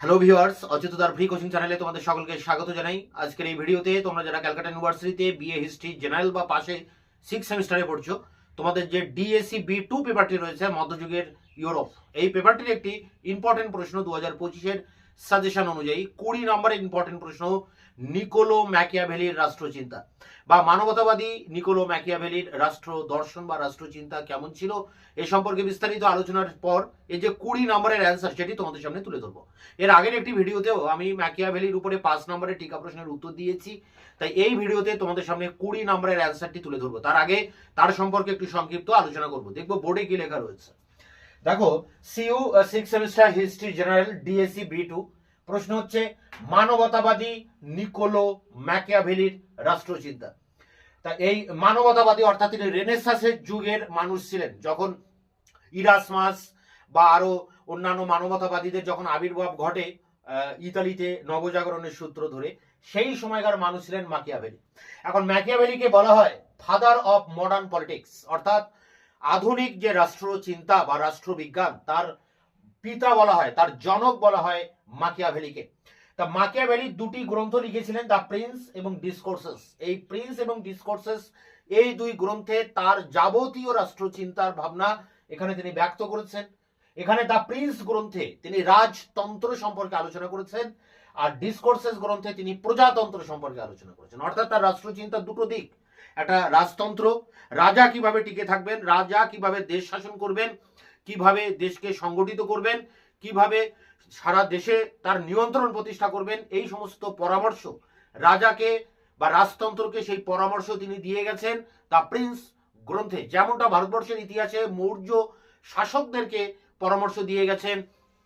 Hello viewers অচেতদার free coaching চ্যানেলে তোমাদের সকলকে স্বাগত জানাই। আজকের এই ভিডিওতে তোমরা যারা ক্যালকাটা ইউনিভার্সিটিতে বিএ হিস্ট্রি জেনারেল বা পাশে সিক্স সেমিস্টারে পড়ছো, তোমাদের যে ডিএসি বি টু পেপারটি রয়েছে, মধ্যযুগের ইউরোপ এই পেপারটির একটি ইম্পর্টেন্ট প্রশ্ন দু হাজার পঁচিশের সাজেশন অনুযায়ী কুড়ি নম্বরের ইম্পর্টেন্ট প্রশ্ন নিকোলো ম্যাকিয়াভেলির রাষ্ট্রচিন্তা বা মানবতাবাদী নিকোলো ম্যাকিয়াভেলির রাষ্ট্র দর্শন বা রাষ্ট্রচিন্তা কেমন ছিল এ সম্পর্কে বিস্তারিত আলোচনার পর এই যে কুড়ি নম্বরের অ্যান্সার সেটি তোমাদের সামনে তুলে ধরবো। এর আগের একটি ভিডিওতেও আমি ম্যাকিয়াভেলির উপরে পাঁচ নম্বরের টিকা প্রশ্নের উত্তর দিয়েছি, তাই এই ভিডিওতে তোমাদের সামনে কুড়ি নম্বরের অ্যান্সারটি তুলে ধরবো। তার আগে তার সম্পর্কে একটু সংক্ষিপ্ত আলোচনা করব। দেখব বোর্ডে কি লেখা রয়েছে। দেখো CU six semester history general DSC B two প্রশ্ন হচ্ছে, মানবতাবাদী নিকোলো ম্যাকিয়াভেলির রাষ্ট্রচিন্তা। তা এই মানবতাবাদী অর্থাৎ তিনি রেনেসাসের যুগের মানুষ ছিলেন। যখন ইরাসমাস বা আরও অন্যান্য মানবতাবাদীদের যখন আবির্ভাব ঘটে ইতালিতে নবজাগরণের সূত্র ধরে, সেই সময়কার মানুষ ছিলেন মাকিয়াভেলি এখন ম্যাকিয়াভেলিকে বলা হয় ফাদার অফ মডার্ন পলিটিক্স অর্থাৎ আধুনিক যে রাষ্ট্র চিন্তা বা রাষ্ট্রবিজ্ঞান, তার পিতা বলা হয়, তার জনক বলা হয় মাকিয়াভেলিকে। তা মাকিয়াভেলি দুটি গ্রন্থ লিখেছিলেন, দ্য প্রিন্স এবং ডিসকোর্সেস। এই প্রিন্স এবং ডিসকোর্সেস, এই দুই গ্রন্থে তার যাবতীয় রাষ্ট্রচিন্তার ভাবনা এখানে তিনি ব্যক্ত করেছেন। এখানে দ্য প্রিন্স গ্রন্থে তিনি রাজতন্ত্র সম্পর্কে আলোচনা করেছেন আর ডিসকোর্সেস গ্রন্থে তিনি প্রজাতন্ত্র সম্পর্কে আলোচনা করেছেন। অর্থাৎ তার রাষ্ট্রচিন্তার দুটো দিক। একটা রাজতন্ত্র, রাজা কীভাবে টিকে থাকবেন, রাজা কীভাবে দেশ শাসন করবেন, কীভাবে দেশকে সংগঠিত করবেন, কীভাবে সারা দেশে তার নিয়ন্ত্রণ প্রতিষ্ঠা করবেন এই সমস্ত পরামর্শ রাজাকে বা রাজতন্ত্রকে সেই পরামর্শ তিনি দিয়ে গেছেন তা প্রিন্স গ্রন্থে, যেমনটা ভারতবর্ষের ইতিহাসে মৌর্য শাসকদেরকে পরামর্শ দিয়ে গেছেন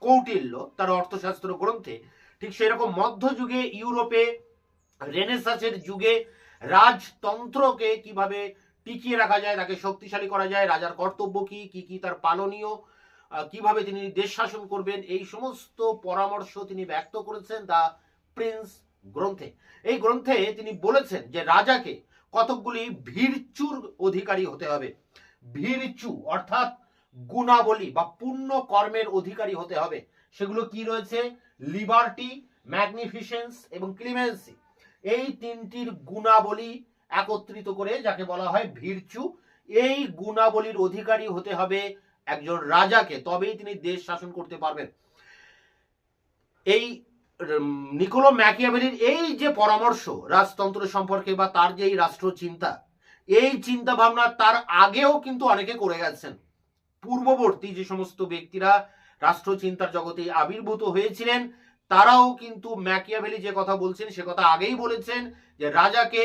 কৌটিল্য, তার অর্থশাস্ত্র গ্রন্থে। ঠিক সেরকম মধ্যযুগে ইউরোপে রেনেসাসের যুগে রাজতন্ত্রকে কীভাবে টিকিয়ে রাখা যায়, তাকে শক্তিশালী করা যায়, রাজার কর্তব্য কি কি কি তার পালনীয় কীভাবে তিনি দেশ শাসন করবেন, এই সমস্ত পরামর্শ তিনি ব্যক্ত করেছেন দা প্রিন্স গ্রন্থে। এই গ্রন্থে তিনি বলেছেন যে রাজাকে কতকগুলি ভীরচুর অধিকারী হতে হবে। ভীরচু অর্থাৎ গুণাবলী বা পূর্ণ কর্মের অধিকারী হতে হবে। সেগুলো কি রয়েছে? লিবার্টি, ম্যাগনিফিসেন্স এবং ক্লিমেন্সি। এই তিনটির গুণাবলী একত্রিত করে যাকে বলা হয় ভীরচু, এই গুণাবলীর অধিকারী হতে হবে একজন রাজাকে তবেই তিনি দেশ শাসন করতে পারবেন। এই নিকোলো ম্যাকিয়াভেলির এই যে পরামর্শ রাজতন্ত্র সম্পর্কে বা তার যে এই রাষ্ট্র চিন্তা, এই চিন্তা ভাবনা তার আগেও কিন্তু অনেকে করে গেছেন। পূর্ববর্তী যে সমস্ত ব্যক্তিরা রাষ্ট্র চিন্তার জগতে আবির্ভূত হয়েছিলেন, তারাও কিন্তু ম্যাকিয়াভেলি যে কথা বলছেন, সে কথা আগেই বলেছেন যে রাজাকে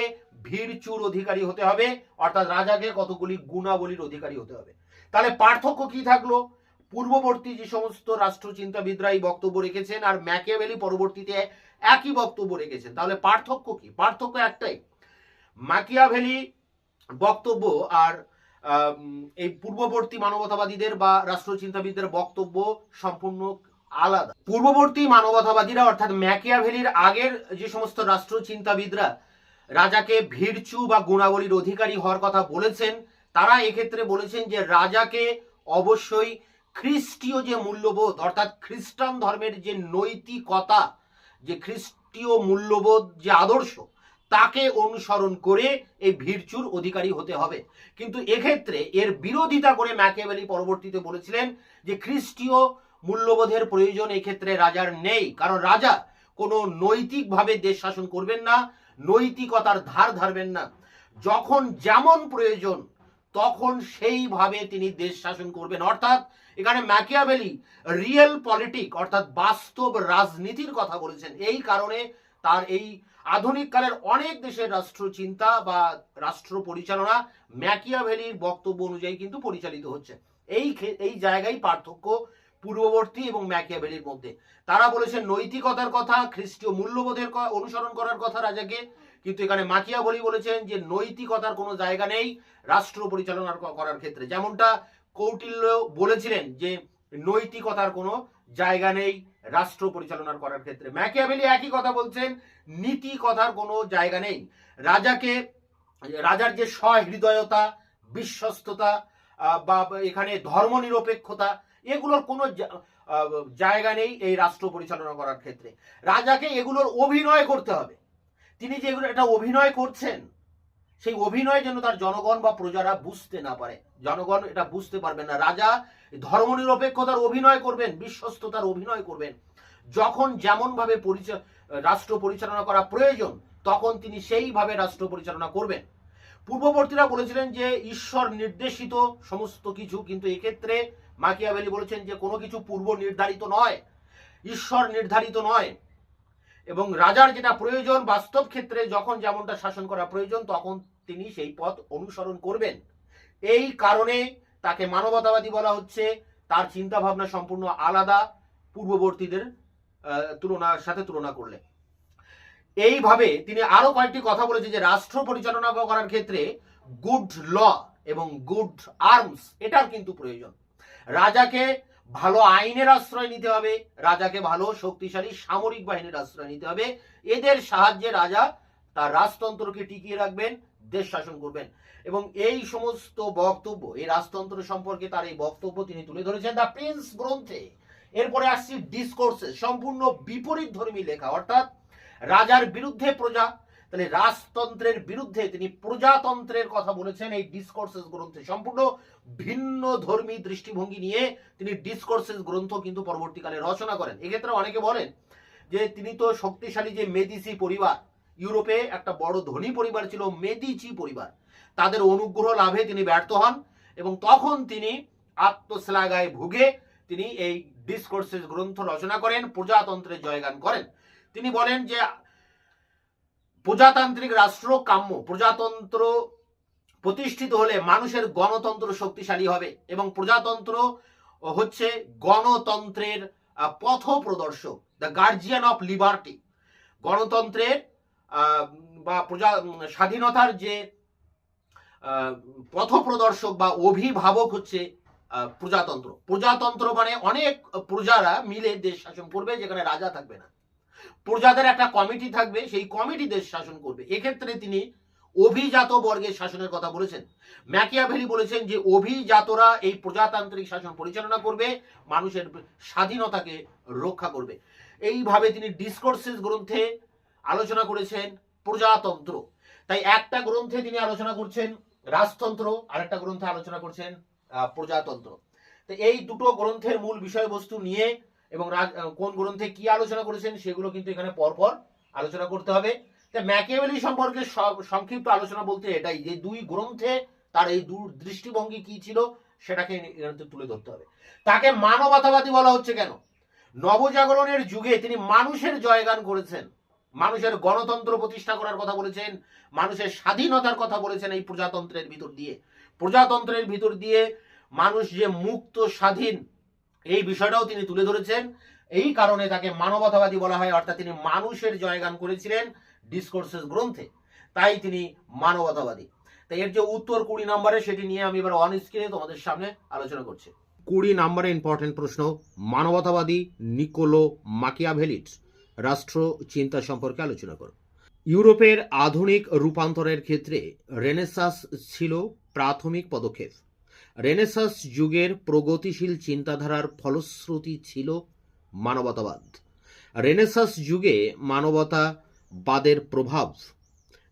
ভীরচুর অধিকারী হতে হবে, অর্থাৎ রাজাকে কতগুলি গুণাবলীর অধিকারী হতে হবে। তাহলে পার্থক্য কি থাকল? পূর্ববর্তী যে সমস্ত রাষ্ট্রচিন্তাবিদরা এই বক্তব্য রেখেছেন আর ম্যাকিয়াভেলি পরবর্তীতে একই বক্তব্য রেখেছেন, তাহলে পার্থক্য কি? পার্থক্য একটাই। ম্যাকিয়াভেলি বক্তব্য আর এই পূর্ববর্তী মানবতাবাদীদের বা রাষ্ট্রচিন্তাবিদদের বক্তব্য সম্পূর্ণ আলাদা। পূর্ববর্তী মানবতাবাদীরা অর্থাৎ ম্যাকিয়াভেলির আগের যে সমস্ত রাষ্ট্রচিন্তাবিদরা রাজাকে ভিড়চু বা গুণাবলীর অধিকারী হওয়ার কথা বলেছেন তারা এক্ষেত্রে বলেছেন যে রাজাকে অবশ্যই খ্রিস্টীয় যে মূল্যবোধ, অর্থাৎ খ্রিস্টান ধর্মের যে নৈতিকতা, যে খ্রিস্টীয় মূল্যবোধ, যে আদর্শ, তাকে অনুসরণ করে এই ভীরচুর অধিকারী হতে হবে। কিন্তু এক্ষেত্রে এর বিরোধিতা করে ম্যাকেভেলি পরবর্তীতে বলেছিলেন যে খ্রিস্টীয় মূল্যবোধের প্রয়োজন এক্ষেত্রে রাজার নেই, কারণ রাজা কোনো নৈতিকভাবে দেশ শাসন করবেন না, নৈতিকতার ধার ধারবেন না। যখন যেমন প্রয়োজন তখন সেইভাবে তিনি দেশ শাসন করবেন। অর্থাৎ এখানে ম্যাকিয়াভেলি রিয়েল পলিটিক অর্থাৎ বাস্তব রাজনীতির কথা বলেছেন। এই কারণে তার এই আধুনিক কালের অনেক দেশের রাষ্ট্র চিন্তা বা রাষ্ট্র পরিচালনা ম্যাকিয়াভেলির বক্তব্য অনুযায়ী কিন্তু পরিচালিত হচ্ছে। এই এই জায়গায় পার্থক্য পূর্ববর্তী এবং ম্যাকিয়াভেলির মধ্যে। তারা বলেছেন নৈতিকতার কথা, খ্রিস্টীয় মূল্যবোধের অনুসরণ করার কথা রাজাকে। কিন্তু এখানে মাকিয়াভেলি বলেছেন যে নৈতিকতার কোনো জায়গা নেই রাষ্ট্র পরিচালনা করার ক্ষেত্রে। যেমনটা কৌটিল্য বলেছিলেন যে নৈতিকতার কোনো জায়গা নেই রাষ্ট্র পরিচালনা করার ক্ষেত্রে। ম্যাকিয়াভেলি একই কথা বলছেন নীতি কথার কোনো জায়গা নেই। রাজাকে, রাজার যে সহৃদয়তা বিশ্বস্ততা বা এখানে ধর্মনিরপেক্ষতা, এগুলোর কোনো জায়গা নেই এই রাষ্ট্র পরিচালনা করার ক্ষেত্রে। রাজাকে এগুলোর অভিনয় করতে হবে। তিনি যে এগুলো এটা অভিনয় করছেন, সেই অভিনয় যেন তার জনগণ বা প্রজারা বুঝতে না পারে। জনগণ এটা বুঝতে পারবে না। রাজা ধর্মনিরপেক্ষতার অভিনয় করবেন, বিশ্বস্ততার অভিনয় করবেন। যখন যেমন ভাবে রাষ্ট্র পরিচালনা করা প্রয়োজন, তখন তিনি সেইভাবে রাষ্ট্র পরিচালনা করবেন। পূর্ববর্তীরা বলেছিলেন যে, ঈশ্বর নির্দেশিত সমস্ত কিছু, কিন্তু এক্ষেত্রে মাকিয়াভেলি বলেছেন যে, কোনো কিছু পূর্ব নির্ধারিত নয়। ঈশ্বর নির্ধারিত নয়। এবং রাজার যেটা প্রয়োজন বাস্তব ক্ষেত্রে যখন যেমনটা শাসন করা প্রয়োজন, তখন তিনি সেই পথ অনুসরণ করবেন। এই কারণে তাকে মানবতাবাদী বলা হচ্ছে। তার চিন্তা ভাবনা সম্পূর্ণ আলাদা, পূর্ববর্তীদের তুলনার সাথে তুলনা করলে। এইভাবে তিনি আরও কয়েকটি কথা বলেছে যে রাষ্ট্র পরিচালনা করার ক্ষেত্রে গুড ল এবং গুড আর্মস এটার কিন্তু প্রয়োজন। রাজাকে ভালো আইনের আশ্রয় নিতে হবে, রাজাকে ভালো, শক্তিশালী, সামরিক বাহিনীর আশ্রয় নিতে হবে। এদের সাহায্যে রাজা তার রাজতন্ত্রকে টিকিয়ে রাখবেন, দেশ শাসন করবেন। এবং এই সমস্ত বক্তব্য, এই রাজতন্ত্র সম্পর্কে তার এই বক্তব্য তিনি তুলে ধরেছেন দ্য প্রিন্স গ্রন্থে। এরপরে আসছি ডিসকোর্সে সম্পূর্ণ বিপরীত ধর্মী লেখা, অর্থাৎ রাজার বিরুদ্ধে প্রজা তাহলে রাজতন্ত্রের বিরুদ্ধে তিনি প্রজাতন্ত্রের কথা বলেছেন। এই ডিসকোর্সেস গ্রন্থে সম্পূর্ণ ভিন্ন ধর্মী দৃষ্টিভঙ্গি নিয়ে তিনি ডিসকোর্সেস গ্রন্থ কিন্তু পরবর্তীকালে রচনা করেন। এক্ষেত্রে অনেকে বলেন যে তিনি তো শক্তিশালী যে মেদিসি পরিবার, ইউরোপে একটা বড় ধনী পরিবার ছিল, মেদিচি পরিবার। তাদের অনুগ্রহ লাভে তিনি ব্যর্থ হন এবং তখন তিনি আত্মশ্লাঘায় ভুগে তিনি এই ডিসকোর্সেস গ্রন্থ রচনা করেন, প্রজাতন্ত্রের জয়গান করেন। তিনি বলেন যে প্রজাতান্ত্রিক রাষ্ট্র কাম্য, প্রজাতন্ত্র প্রতিষ্ঠিত হলে মানুষের গণতন্ত্র শক্তিশালী হবে এবং প্রজাতন্ত্র হচ্ছে গণতন্ত্রের পথ প্রদর্শক দ্য গার্জিয়ান অফ লিবার্টি গণতন্ত্রের বা প্রজা, স্বাধীনতার যে পথ প্রদর্শক বা অভিভাবক হচ্ছে প্রজাতন্ত্র। প্রজাতন্ত্র মানে অনেক প্রজারা মিলে দেশ শাসন করবে যেখানে রাজা থাকবে না। প্রজাদের একটা কমিটি থাকবে, সেই কমিটি দেশ শাসন করবে। এক্ষেত্রে তিনি অভিজাত বর্গের শাসনের কথা বলেছেন। ম্যাকিয়াভেলি বলেছেন যে অভিজাতরা এই প্রজাতান্ত্রিক শাসন পরিচালনা করবে, মানুষের স্বাধীনতাকে রক্ষা করবে। এইভাবে তিনি ডিসকোর্সেস গ্রন্থে আলোচনা করেছেন, প্রজাতন্ত্র। তাই একটা গ্রন্থে তিনি আলোচনা করছেন, রাজতন্ত্র আর একটা গ্রন্থে আলোচনা করছেন প্রজাতন্ত্র। তো এই দুটো গ্রন্থের মূল বিষয়বস্তু নিয়ে এবং কোন গ্রন্থে কি আলোচনা করেছেন সেগুলো কিন্তু এখানে পরপর আলোচনা করতে হবে। তা ম্যাকিয়াভেলি সম্পর্কে সংক্ষিপ্ত আলোচনা বলতে এটাই যে দুই গ্রন্থে তার এই দূর দৃষ্টিভঙ্গি কি ছিল সেটাকে তুলে ধরতে হবে। তাকে মানবতাবাদী বলা হচ্ছে কেন? নবজাগরণের যুগে তিনি মানুষের জয়গান করেছেন। মানুষের গণতন্ত্র প্রতিষ্ঠা করার কথা বলেছেন। মানুষের স্বাধীনতার কথা বলেছেন এই প্রজাতন্ত্রের ভিতর দিয়ে। প্রজাতন্ত্রের ভিতর দিয়ে মানুষ যে মুক্ত, স্বাধীন এই বিষয়টাও তিনি তুলে ধরেছেন। এই কারণে তাকে মানবতাবাদী বলা হয়, অর্থাৎ তিনি মানুষের জয়গান করেছিলেন ডিসকোর্সেস গ্রন্থে। তাই তিনি মানবতাবাদী। তাই এর যে উত্তর কুড়ি নম্বরে সেটি নিয়ে আমি এবার অন স্ক্রিনে তোমাদের সামনে আলোচনা করছি। কুড়ি নম্বরে ইম্পর্টেন্ট প্রশ্ন, মানবতাবাদী নিকোলো মাকিয়াভেলিট রাষ্ট্র চিন্তা সম্পর্কে আলোচনা করো। ইউরোপের আধুনিক রূপান্তরের ক্ষেত্রে রেনেসাস ছিল প্রাথমিক পদক্ষেপ। রেনেসাস যুগের প্রগতিশীল চিন্তাধারার ফলশ্রুতি ছিল মানবতাবাদ। রেনেসাস যুগে মানবতাবাদের প্রভাব।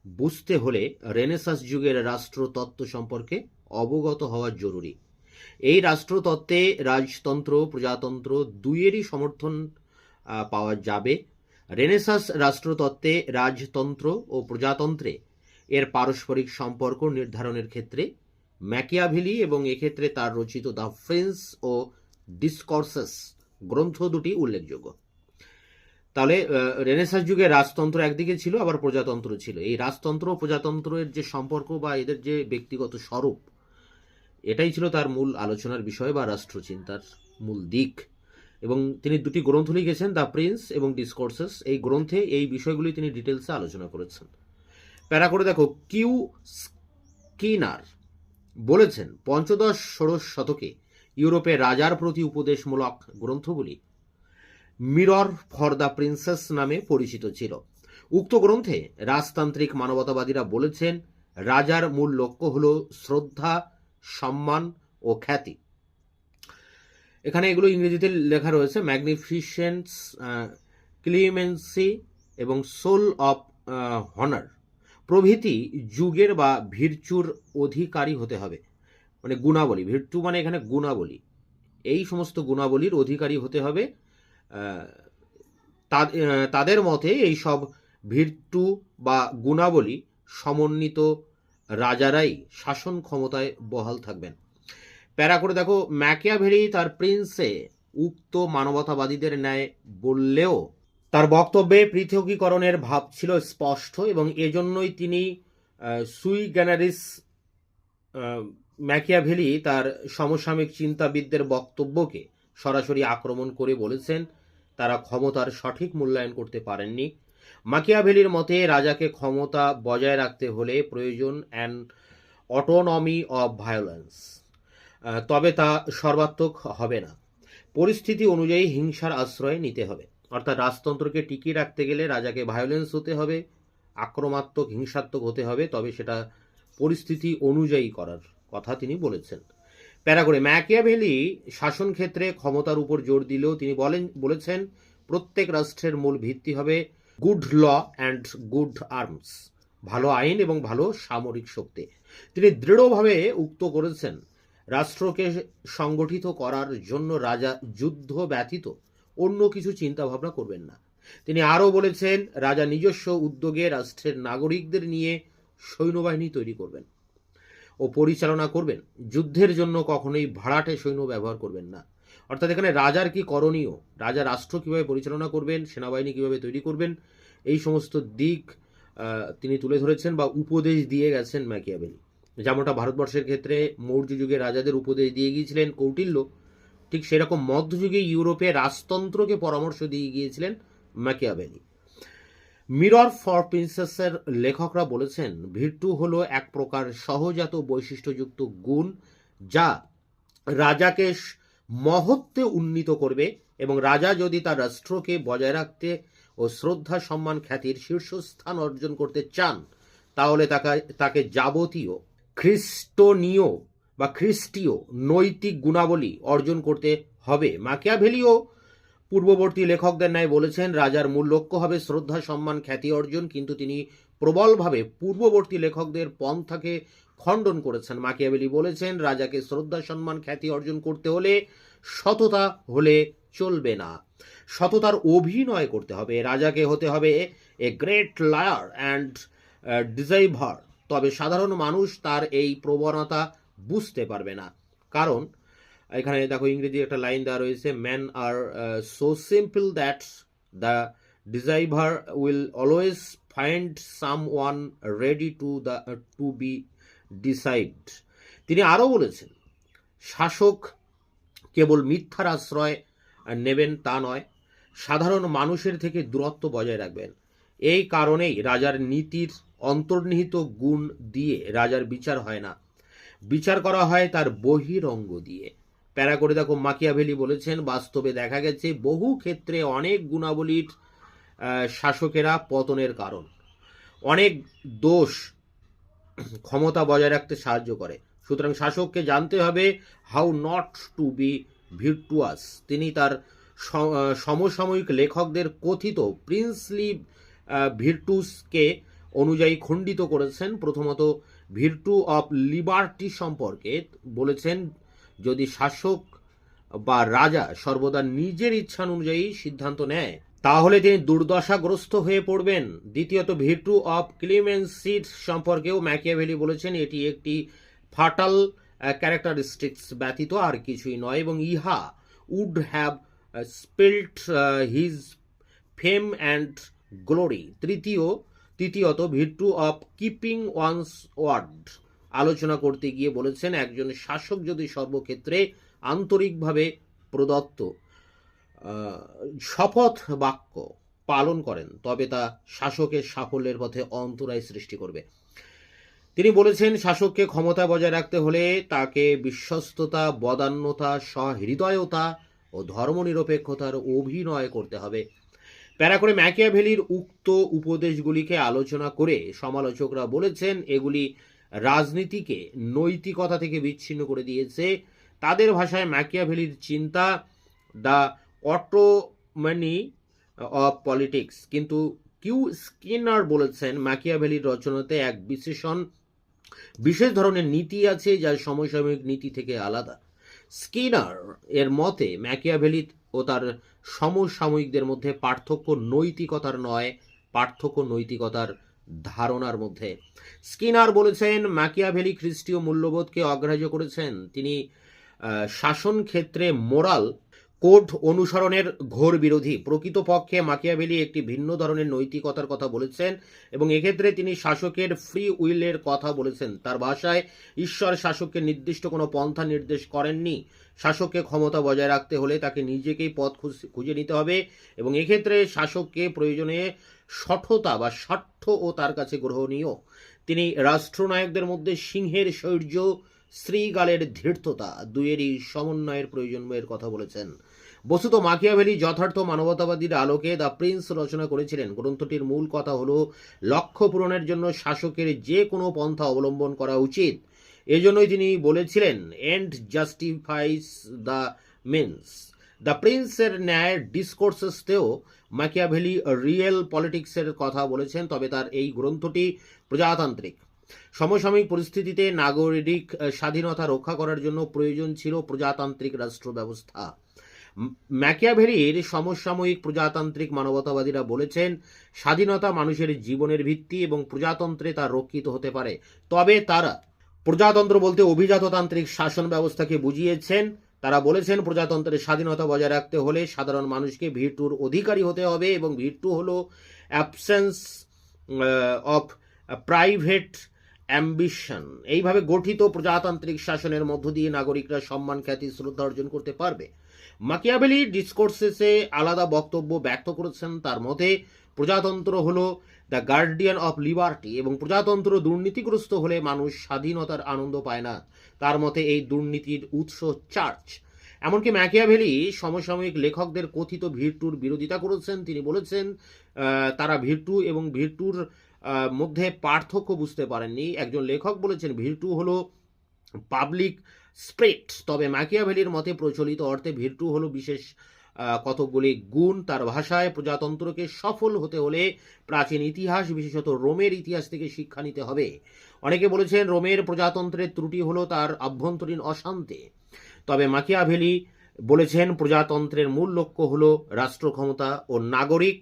বুঝতে হলে রেনেসাস যুগের রাষ্ট্রতত্ত্ব সম্পর্কে অবগত হওয়া জরুরি। এই রাষ্ট্রতত্ত্বে রাজতন্ত্র, প্রজাতন্ত্র দুইয়েরই সমর্থন পাওয়া যাবে। রেনেসাস রাষ্ট্রতত্ত্বে রাজতন্ত্র ও প্রজাতন্ত্রে এর পারস্পরিক সম্পর্ক নির্ধারণের ক্ষেত্রে ম্যাকিয়াভিলি এবং এক্ষেত্রে তার রচিত দ্য ফ্রেন্স ও ডিসকর্সেস গ্রন্থ দুটি উল্লেখযোগ্য। তাহলে আহ, রেনেসাস যুগে রাজতন্ত্র একদিকে ছিল আবার প্রজাতন্ত্র ছিল। এই রাজতন্ত্র প্রজাতন্ত্রের যে সম্পর্ক বা এদের যে ব্যক্তিগত স্বরূপ এটাই ছিল তার মূল আলোচনার বিষয় বা রাষ্ট্রচিন্তার মূল দিক। এবং তিনি দুটি গ্রন্থ লিখেছেন দ্য প্রিন্স এবং ডিসকোর্সেস। এই গ্রন্থে এই বিষয়গুলি তিনি ডিটেলসে আলোচনা করেছেন। প্যারা করে দেখো কিউ স্কিনার বলেছেন, পঞ্চদশ ষোড়শ শতকে ইউরোপে রাজার প্রতি উপদেশমূলক গ্রন্থগুলি মিরর ফর দ্য প্রিন্সেস নামে পরিচিত ছিল। উক্ত গ্রন্থে রাজতান্ত্রিক মানবতাবাদীরা বলেছেন, রাজার মূল লক্ষ্য হল শ্রদ্ধা, সম্মান ও খ্যাতি। এখানে এগুলো ইংরেজিতে লেখা রয়েছে ম্যাগনিফিসেন্স ক্লিমেন্সি এবং সোল অফ হনার প্রভৃতি যুগের বা ভিরচুর অধিকারী হতে হবে। মানে গুণাবলী ভিরচু মানে এখানে গুণাবলী। এই সমস্ত গুণাবলীর অধিকারী হতে হবে। তাদের মতে এই সব ভিরটু বা গুণাবলী সমন্বিত রাজারাই শাসন ক্ষমতায় বহাল থাকবেন। প্যারা করে দেখো ম্যাকিয়াভেরি তার প্রিন্সে উক্ত মানবতাবাদীদের ন্যায় বললেও তার বক্তব্যে পৃথকীকরণের ভাব ছিল স্পষ্ট এবং এজন্যই তিনি সুই গ্যানারিস ম্যাকিয়াভেলি তার সমসাময়িক চিন্তাবিদদের বক্তব্যকে সরাসরি আক্রমণ করে বলেছেন। তারা ক্ষমতার সঠিক মূল্যায়ন করতে পারেননি। মাকিয়াভেলির মতে, রাজাকে ক্ষমতা বজায় রাখতে হলে প্রয়োজন অ্যান অটোনমি অব ভায়োলেন্স তবে তা সর্বাত্মক হবে না। পরিস্থিতি অনুযায়ী হিংসার আশ্রয় নিতে হবে। অর্থাৎ রাজতন্ত্রকে টিকিয়ে রাখতে গেলে রাজাকে ভায়োলেন্স হতে হবে আক্রমাত্মক হিংসাত্মক হতে হবে, তবে সেটা পরিস্থিতি অনুযায়ী করার কথা তিনি বলেছেন। প্যারা করে ম্যাকিয়াভেলি শাসন ক্ষেত্রে ক্ষমতার উপর জোর দিলেও তিনি বলেন, বলেছেন, প্রত্যেক রাষ্ট্রের মূল ভিত্তি হবে good law and good arms ভালো আইন এবং ভালো সামরিক শক্তি। তিনি দৃঢ়ভাবে উক্ত করেছেন, রাষ্ট্রকে সংগঠিত করার জন্য রাজা যুদ্ধ ব্যতীত অন্য কিছু চিন্তা ভাবনা করবেন না। তিনি আরও বলেছেন, রাজা নিজস্ব উদ্যোগে রাষ্ট্রের নাগরিকদের নিয়ে সৈন্যবাহিনী তৈরি করবেন ও পরিচালনা করবেন। যুদ্ধের জন্য কখনোই ভাড়াটে সৈন্য ব্যবহার করবেন না। অর্থাৎ এখানে রাজার কি করণীয়? রাজা রাষ্ট্র কীভাবে পরিচালনা করবেন? সেনাবাহিনী কীভাবে তৈরি করবেন? এই সমস্ত দিক তিনি তুলে ধরেছেন বা উপদেশ দিয়ে গেছেন ম্যাকিয়াবেলি। যেমনটা ভারতবর্ষের ক্ষেত্রে মৌর্য যুগে রাজাদের উপদেশ দিয়ে গিয়েছিলেন কৌটিল্য ঠিক সেরকম মধ্যযুগে ইউরোপে রাজতন্ত্রকে পরামর্শ দিয়ে গিয়েছিলেন ম্যাকিয়াবেলি। মিরর ফর প্রিন্সেসের লেখকরা বলেছেন ভিরটু হলো এক প্রকার সহজাত বৈশিষ্ট্যযুক্ত গুণ যা রাজাকে মহত্বে উন্নীত করবে এবং রাজা যদি তার রাষ্ট্রকে বজায় রাখতে ও শ্রদ্ধা, সম্মান, খ্যাতির শীর্ষস্থান অর্জন করতে চান, তাহলে তাকে তাকে যাবতীয় খ্রিস্টনীয় বা খ্রিস্টীয় নৈতিক গুণাবলী অর্জন করতে হবে। মাকিয়াভেলিও পূর্ববর্তী লেখকদের ন্যায় বলেছেন, রাজার মূল লক্ষ্য হবে শ্রদ্ধা, সম্মান, খ্যাতি অর্জন, কিন্তু তিনি প্রবলভাবে পূর্ববর্তী লেখকদের পন্থাকে খণ্ডন করেছেন। মাকিয়াবেলি বলেছেন, রাজাকে শ্রদ্ধা, সম্মান, খ্যাতি অর্জন করতে হলে সততা হলে চলবে না। সততার অভিনয় করতে হবে। রাজাকে হতে হবে a great liar and deceiver. তবে সাধারণ মানুষ তার এই প্রবণতা বুঝতে পারবে না। কারণ, এখানে দেখো ইংরেজি একটা লাইন দেওয়া রয়েছে man are so simple that the deceiver will always find someone ready to the to be deceived তিনি আরও বলেছেন, শাসক কেবল মিথ্যার আশ্রয় নেবেন তা নয়, সাধারণ মানুষের থেকে দূরত্ব বজায় রাখবেন। এই কারণেই রাজার নীতির অন্তর্নিহিত গুণ দিয়ে রাজার বিচার হয় না। বিচার করা হয় তার বহিরঙ্গ দিয়ে। প্যারা করে দেখো মাকিয়াভেলি বলেছেন, বাস্তবে দেখা গেছে বহু ক্ষেত্রে অনেক গুণাবলীর শাসকেরা পতনের কারণ। অনেক দোষ ক্ষমতা বজায় রাখতে সাহায্য করে। সুতরাং শাসককে জানতে হবে how not to be virtuous তিনি তার সমসাময়িক লেখকদের কথিত প্রিন্সলি ভিরটুসকে অনুযায়ী খণ্ডিত করেছেন। প্রথমত ভিরটু অফ লিবার্টি সম্পর্কে বলেছেন, যদি শাসক বা রাজা সর্বদা নিজের ইচ্ছা অনুযায়ী সিদ্ধান্ত নেয়, তাহলে তিনি দুর্দশাগ্রস্ত হয়ে পড়বেন। দ্বিতীয়ত ভিটু অফ ক্লিমেন্সিড সম্পর্কেও ম্যাকিয়াভেলি বলেছেন, এটি একটি ফাটাল ক্যারেক্টারিস্টিক্স ব্যতীত আর কিছুই নয় এবং ইহা would have spilt his fame and glory. তৃতীয় তৃতীয়ত virtue of keeping one's word. আলোচনা করতে গিয়ে বলেছেন, একজন শাসক যদি সর্বক্ষেত্রে আন্তরিকভাবে প্রদত্ত শপথ বাক্য পালন করেন, তবে তা শাসকের সাফল্যের পথে অন্তরায় সৃষ্টি করবে। তিনি বলেছেন, শাসককে ক্ষমতা বজায় রাখতে হলে তাকে বিশ্বস্ততা, বদান্যতা, সহৃদয়তা ও ধর্মনিরপেক্ষতার অভিনয় করতে হবে। প্যারা করে ম্যাকিয়াভেলির উক্ত উপদেশগুলিকে আলোচনা করে সমালোচকরা বলেছেন, এগুলি রাজনীতিকে নৈতিকতা থেকে বিচ্ছিন্ন করে দিয়েছে। তাদের ভাষায় ম্যাকিয়াভেলির চিন্তা, দ্য অটোমানি অফ পলিটিক্স কিন্তু কিউ স্কিনার বলেছেন, ম্যাকিয়াভেলির রচনাতে এক বিশেষণ, বিশেষ ধরনের নীতি আছে যা সমসাময়িক নীতি থেকে আলাদা। স্কিনার এর মতে ম্যাকিয়াভেলি ও তার সমসাময়িকদের মধ্যে পার্থক্য নৈতিকতার নয়, পার্থক্য নৈতিকতার ধারণার মধ্যে। স্কিনার বলেছেন, ম্যাকিয়াভেলি খ্রিস্টীয় মূল্যবোধকে অগ্রাহ্য করেছেন। তিনি শাসন ক্ষেত্রে মোরাল কোড অনুসরণের ঘোর বিরোধী। প্রকৃতপক্ষে মাকিয়াভেলি একটি ভিন্ন ধরনের নৈতিকতার কথা বলেছেন এবং এক্ষেত্রে তিনি শাসকের ফ্রি উইলের কথা বলেছেন। তার ভাষায়, ঈশ্বর শাসককে নির্দিষ্ট কোনো পন্থা নির্দেশ করেননি। শাসককে ক্ষমতা বজায় রাখতে হলে তাকে নিজেকেই পথ খুঁজ- নিতে হবে এবং এক্ষেত্রে শাসককে প্রয়োজনে সঠতা বা স্বার্থ ও তার কাছে গ্রহণীয়। তিনি রাষ্ট্রনায়কদের মধ্যে সিংহের শৌর্য শ্রীগালের ধীর্থতা দুয়েরই সমন্বয়ের প্রয়োজনের কথা বলেছেন। বস্তুত মাকিয়াভেলি যথার্থ মানবতাবাদীর আলোকে দ্য প্রিন্স রচনা করেছিলেন। গ্রন্থটির মূল কথা হল, লক্ষ্য পূরণের জন্য শাসকের যে কোনো পন্থা অবলম্বন করা উচিত। এজন্যই তিনি বলেছিলেন, end justifies the means. The প্রিন্সের ন্যায় ডিসকোর্সেসতেও মাকিয়াভেলি রিয়েল পলিটিক্সের কথা বলেছেন, তবে তার এই গ্রন্থটি প্রজাতান্ত্রিক। সমসাময়িক পরিস্থিতিতে নাগরিক স্বাধীনতা রক্ষা করার জন্য প্রয়োজন ছিল প্রজাতান্ত্রিক রাষ্ট্র ব্যবস্থা ম- ম্যাকিয়াভেলির সমসাময়িক প্রজাতান্ত্রিক মানবতাবাদীরা বলেছেন, স্বাধীনতা মানুষের জীবনের ভিত্তি এবং প্রজাতন্ত্রে তা রক্ষিত হতে পারে। তবে তারা প্রজাতন্ত্র বলতে অভিজাততান্ত্রিক শাসন ব্যবস্থাকে বুঝিয়েছেন। তারা বলেছেন, প্রজাতন্ত্রের স্বাধীনতা বজায় রাখতে হলে সাধারণ মানুষকে ভিটুর অধিকারী হতে হবে এবং ভিটু হলো অ্যাবসেন্স অফ প্রাইভেট অ্যাম্বিশন। এইভাবে গঠিত প্রজাতান্ত্রিক শাসনের মধ্য দিয়ে নাগরিকরা সম্মান খ্যাতি শ্রদ্ধা অর্জন করতে পারবে। মাকিয়াভেলি ডিসকোর্সেসে আলাদা বক্তব্য ব্যক্ত করেছেন। তার মতে প্রজাতন্ত্র হলো দ্য গার্ডিয়ান অফ লিবার্টি এবং প্রজাতন্ত্র দুর্নীতিগ্রস্ত হলে মানুষ স্বাধীনতার আনন্দ পায় না। তার মতে এই দুর্নীতির উৎস চার্চ। এমনকি ম্যাকিয়াভেলি সমসাময়িক লেখকদের কথিত ভিড়টুর বিরোধিতা করেছেন। তিনি বলেছেন তারা ভিড়টু এবং ভিড়টুর আহ, মধ্যে পার্থক্য বুঝতে পারেননি। একজন লেখক বলেছেন ভিড়টু হলো পাবলিক স্প্রেট তবে ম্যাকিয়াভেলির মতে, প্রচলিত অর্থে ভিড়টু হলো বিশেষ কতকগুলি গুণ। তার ভাষায় প্রজাতন্ত্রকে সফল হতে হলে প্রাচীন ইতিহাস, বিশেষত রোমের ইতিহাস থেকে শিক্ষা নিতে হবে। অনেকে বলেছেন, রোমের প্রজাতন্ত্রের ত্রুটি হলো তার আভ্যন্তরীণ অশান্তি। তবে মাকিয়াভেলি বলেছেন, প্রজাতন্ত্রের মূল লক্ষ্য হলো রাষ্ট্র ক্ষমতা ও নাগরিক।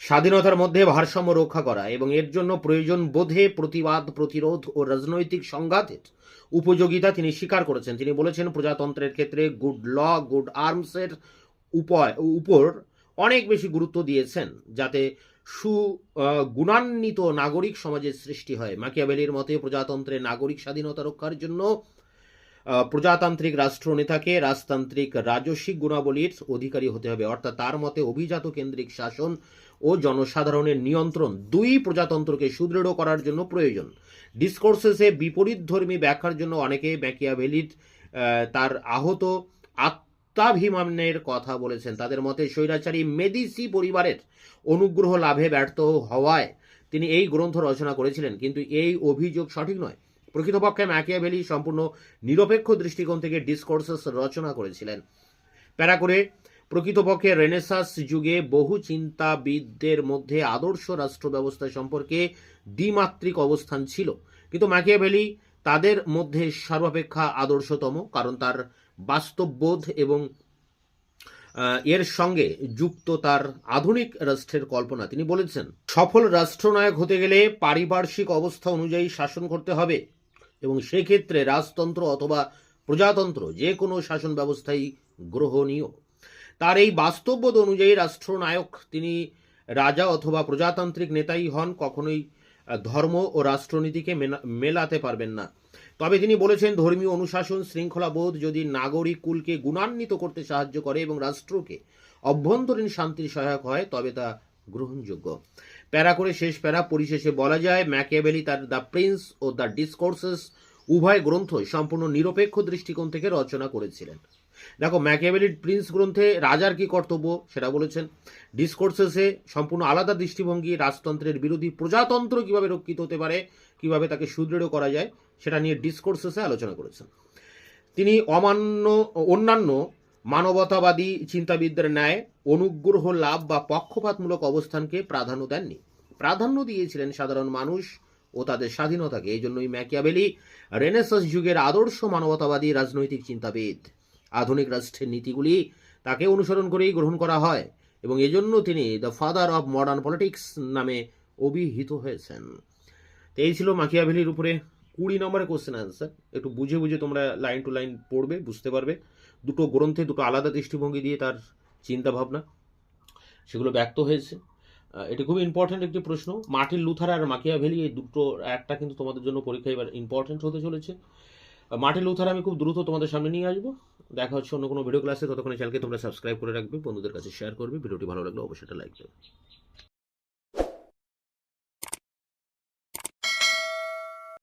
স্বাধীনতার মধ্যে ভারসাম্য রক্ষা করা এবং এর জন্য প্রয়োজন বোধে প্রতিবাদ, প্রতিরোধ ও রাজনৈতিক সংঘাতের উপযোগিতা তিনি স্বীকার করেছেন। তিনি বলেছেন, প্রজাতন্ত্রের ক্ষেত্রে গুড ল গুড আর্মসের উপায়, উপর অনেক বেশি গুরুত্ব দিয়েছেন যাতে সু গুণান্বিত নাগরিক সমাজের সৃষ্টি হয়। মাকিয়াবেলির মতে প্রজাতন্ত্রের নাগরিক স্বাধীনতা রক্ষার জন্য প্রজাতান্ত্রিক রাষ্ট্রনেতাকে রাজতান্ত্রিক রাজস্বিক গুণাবলীর অধিকারী হতে হবে। অর্থাৎ তার মতে অভিজাত কেন্দ্রিক শাসন ও জনসাধারণের নিয়ন্ত্রণ দুই প্রজাতন্ত্রকে সুদৃঢ় করার জন্য প্রয়োজন। ডিসকোর্সেসে বিপরীতধর্মী ব্যাখ্যার জন্য অনেকে ম্যাকিয়াভেলির তার আহত আত্মাভিমানের কথা বলেছেন। তাদের মতে স্বৈরাচারী মেদিসি পরিবারের অনুগ্রহ লাভে ব্যর্থ হওয়ায় তিনি এই গ্রন্থ রচনা করেছিলেন। কিন্তু এই অভিযোগ সঠিক নয়। প্রকৃতপক্ষে ম্যাকিয়াভেলি সম্পূর্ণ নিরপেক্ষ দৃষ্টিকোণ থেকে ডিসকোর্সেস রচনা করেছিলেন। প্যারা করে প্রকৃতপক্ষে রেনেসাস যুগে বহু চিন্তাবিদদের মধ্যে আদর্শ রাষ্ট্র ব্যবস্থা সম্পর্কে দ্বিমাত্রিক অবস্থান ছিল। কিন্তু ম্যাকিয়াভেলি তাদের মধ্যে সর্বাপেক্ষা আদর্শতম, কারণ তার বাস্তববোধ এবং এর সঙ্গে যুক্ত তার আধুনিক রাষ্ট্রের কল্পনা। তিনি বলেছেন, সফল রাষ্ট্রনায়ক হতে গেলে পারিপার্শ্বিক অবস্থা অনুযায়ী শাসন করতে হবে। এবং সেক্ষেত্রে রাজতন্ত্র অথবা প্রজাতন্ত্র যে কোনো শাসন ব্যবস্থাই গ্রহণীয়। তার এই বাস্তববোধ অনুযায়ী রাষ্ট্রনায়ক তিনি রাজা অথবা প্রজাতান্ত্রিক নেতাই হন, কখনোই ধর্ম ও রাষ্ট্রনীতিকে মেলাতে পারবেন না। তবে তিনি বলেছেন, ধর্মীয় অনুশাসন, শৃঙ্খলাবোধ যদি নাগরিক কুলকে গুণান্বিত করতে সাহায্য করে এবং রাষ্ট্রকে অভ্যন্তরীণ শান্তির সহায়ক হয়, তবে তা গ্রহণযোগ্য। প্যারা করে শেষ প্যারা, পরিশেষে বলা যায় ম্যাকিয়াভেলি তার দ্য প্রিন্স ও দ্য ডিসকোর্সেস উভয় গ্রন্থই সম্পূর্ণ নিরপেক্ষ দৃষ্টিকোণ থেকে রচনা করেছিলেন। দেখো ম্যাকিয়াভেলির প্রিন্স গ্রন্থে রাজার কি কর্তব্য সেটা বলেছেন। ডিসকোর্সেসে সম্পূর্ণ আলাদা দৃষ্টিভঙ্গি, রাজতন্ত্রের বিরোধী প্রজাতন্ত্র কীভাবে রক্ষিত হতে পারে, কীভাবে তাকে সুদৃঢ় করা যায়, সেটা নিয়ে ডিসকোর্সেসে আলোচনা করেছেন। তিনি অমান্য, অন্যান্য মানবতাবাদী চিন্তাবিদদের ন্যায় অনুগ্রহ লাভ বা পক্ষপাতমূলক অবস্থানকে প্রাধান্য দেননি। প্রাধান্য দিয়েছিলেন সাধারণ মানুষ ও তাদের স্বাধীনতাকে। এই জন্যই ম্যাকিয়াবেলি রেনেসাস যুগের আদর্শ মানবতাবাদী রাজনৈতিক চিন্তাবিদ। আধুনিক রাষ্ট্রের নীতিগুলি তাকে অনুসরণ করেই গ্রহণ করা হয় এবং এজন্য তিনি the father of modern politics নামে অভিহিত হয়েছেন। তো এই ছিল মাকিয়াভেলির উপরে কুড়ি নম্বরের কোশ্চেন আনসার একটু বুঝে বুঝে তোমরা লাইন টু লাইন পড়বে, বুঝতে পারবে। দুটো গ্রন্থে, দুটো আলাদা দৃষ্টিভঙ্গি দিয়ে তার চিন্তা ভাবনা সেগুলো ব্যক্ত হয়েছে। এটি খুব ইম্পর্ট্যান্ট একটি প্রশ্ন। মার্টিন লুথার আর মাকিয়া মাকিয়াভেলি এই দুটো একটা কিন্তু তোমাদের জন্য পরীক্ষা এবার ইম্পর্ট্যান্ট হতে চলেছে। মার্টিন লুথার আমি খুব দ্রুত তোমাদের সামনে নিয়ে আসব। দেখা হচ্ছে অন্য কোনো ভিডিও ক্লাসে ততক্ষণে চ্যানেলকে তোমরা সাবস্ক্রাইব করে রাখবে, বন্ধুদের কাছে শেয়ার করবে। ভিডিওটি ভালো লাগলে অবশ্যই লাইক দেবে।